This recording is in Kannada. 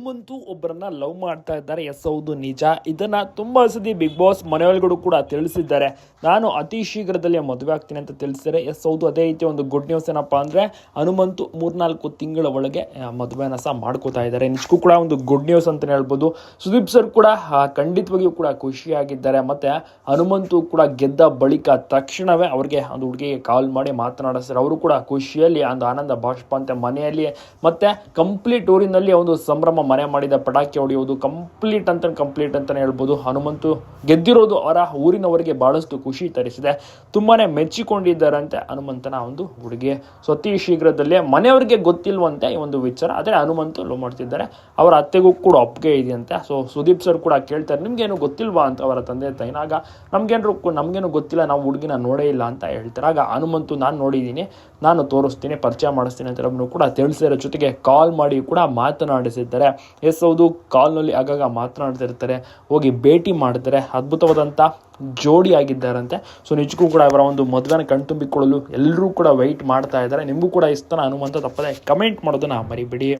ಹನುಮಂತು ಒಬ್ಬರನ್ನ ಲವ್ ಮಾಡ್ತಾ ಇದ್ದಾರೆ, ಎಸ್ ಹೌದು, ನಿಜ. ಇದನ್ನ ತುಂಬಾ ಸತಿ ಬಿಗ್ ಬಾಸ್ ಮನೆಯೊಳಗಡೆ ಕೂಡ ತಿಳಿಸಿದ್ದಾರೆ. ನಾನು ಅತಿ ಶೀಘ್ರದಲ್ಲಿ ಮದುವೆ ಆಗ್ತೀನಿ ಅಂತ ತಿಳಿಸಿದ್ದಾರೆ. ಎಸ್ ಹೌದು, ಅದೇ ರೀತಿ ಒಂದು ಗುಡ್ ನ್ಯೂಸ್ ಏನಪ್ಪಾ ಅಂದ್ರೆ, ಹನುಮಂತು ಮೂರ್ನಾಲ್ಕು ತಿಂಗಳ ಒಳಗೆ ಮದುವೆನ ಸಹ ಮಾಡ್ಕೋತಾ ಇದ್ದಾರೆ. ನಿಜಕ್ಕೂ ಕೂಡ ಒಂದು ಗುಡ್ ನ್ಯೂಸ್ ಅಂತ ಹೇಳ್ಬೋದು. ಸುದೀಪ್ ಸರ್ ಕೂಡ ಖಂಡಿತವಾಗಿಯೂ ಕೂಡ ಖುಷಿಯಾಗಿದ್ದಾರೆ. ಮತ್ತೆ ಹನುಮಂತು ಕೂಡ ಗೆದ್ದ ಬಳಿಕ ತಕ್ಷಣವೇ ಅವ್ರಿಗೆ ಒಂದು ಹುಡುಗಿಗೆ ಕಾಲ್ ಮಾಡಿ ಮಾತನಾಡಿಸ್ತಾರೆ ಅವರು ಕೂಡ ಖುಷಿಯಲ್ಲಿ, ಒಂದು ಆನಂದ ಬಾಷ್ಪ ಅಂತ ಮನೆಯಲ್ಲಿ ಮತ್ತೆ ಕಂಪ್ಲೀಟ್ ಊರಿನಲ್ಲಿ ಒಂದು ಸಂಭ್ರಮ ಮನೆ ಮಾಡಿದ ಪಟಾಕಿ ಹೊಡೆಯೋದು ಕಂಪ್ಲೀಟ್ ಅಂತ ಕಂಪ್ಲೀಟ್ ಅಂತಲೇ ಹೇಳ್ಬೋದು. ಹನುಮಂತು ಗೆದ್ದಿರೋದು ಅವರ ಊರಿನವರಿಗೆ ಬಹಳಷ್ಟು ಖುಷಿ ತರಿಸಿದೆ. ತುಂಬಾ ಮೆಚ್ಚಿಕೊಂಡಿದ್ದಾರಂತೆ ಹನುಮಂತನ ಒಂದು ಹುಡುಗಿ ಸೊ ಶೀಘ್ರದಲ್ಲೇ ಮನೆಯವರಿಗೆ ಗೊತ್ತಿಲ್ವಂತೆ ಈ ಒಂದು ವಿಚಾರ. ಆದರೆ ಹನುಮಂತು ಲೋ ಮಾಡ್ತಿದ್ದಾರೆ. ಅವರ ಅತ್ತೆಗೂ ಕೂಡ ಒಪ್ಪಿಗೆ ಇದೆಯಂತೆ. ಸೊ, ಸುದೀಪ್ ಸರ್ ಕೂಡ ಕೇಳ್ತಾರೆ, ನಿಮ್ಗೇನು ಗೊತ್ತಿಲ್ವಾ? ಅಂತ ಅವರ ತಂದೆ ಆಗ ನಮ್ಗೇನು ನಮ್ಗೇನು ಗೊತ್ತಿಲ್ಲ, ನಾವು ಹುಡುಗಿನ ನೋಡೇ ಇಲ್ಲ ಅಂತ ಹೇಳ್ತಾರೆ. ಆಗ ಹನುಮಂತು, ನಾನು ನೋಡಿದ್ದೀನಿ, ನಾನು ತೋರಿಸ್ತೀನಿ, ಪರಿಚಯ ಮಾಡಿಸ್ತೀನಿ ಅಂತ ಕೂಡ ತಿಳಿಸಿರೋ ಜೊತೆಗೆ ಕಾಲ್ ಮಾಡಿ ಕೂಡ ಮಾತನಾಡಿಸಿದ್ದಾರೆ. ಎಸ್ ಹೌದು ಕಾಲ್ನಲ್ಲಿ ಆಗಾಗ ಮಾತನಾಡ್ತಿರ್ತಾರೆ ಹೋಗಿ ಭೇಟಿ ಮಾಡ್ತಾರೆ ಅದ್ಭುತವಾದಂಥ ಜೋಡಿ ಆಗಿದ್ದಾರಂತೆ ಸೊ ನಿಜಕ್ಕೂ ಕೂಡ ಅವರ ಒಂದು ಮದುವೆನ ಕಣ್ತುಂಬಿಕೊಳ್ಳಲು ಎಲ್ಲರೂ ಕೂಡ ವೆಯ್ಟ್ ಮಾಡ್ತಾ ಇದ್ದಾರೆ. ನಿಮಗೂ ಕೂಡ ಇಷ್ಟ ಅನುಮಂತ ತಪ್ಪದೆ ಕಮೆಂಟ್ ಮಾಡೋದನ್ನ ಮರಿಬೇಡಿ.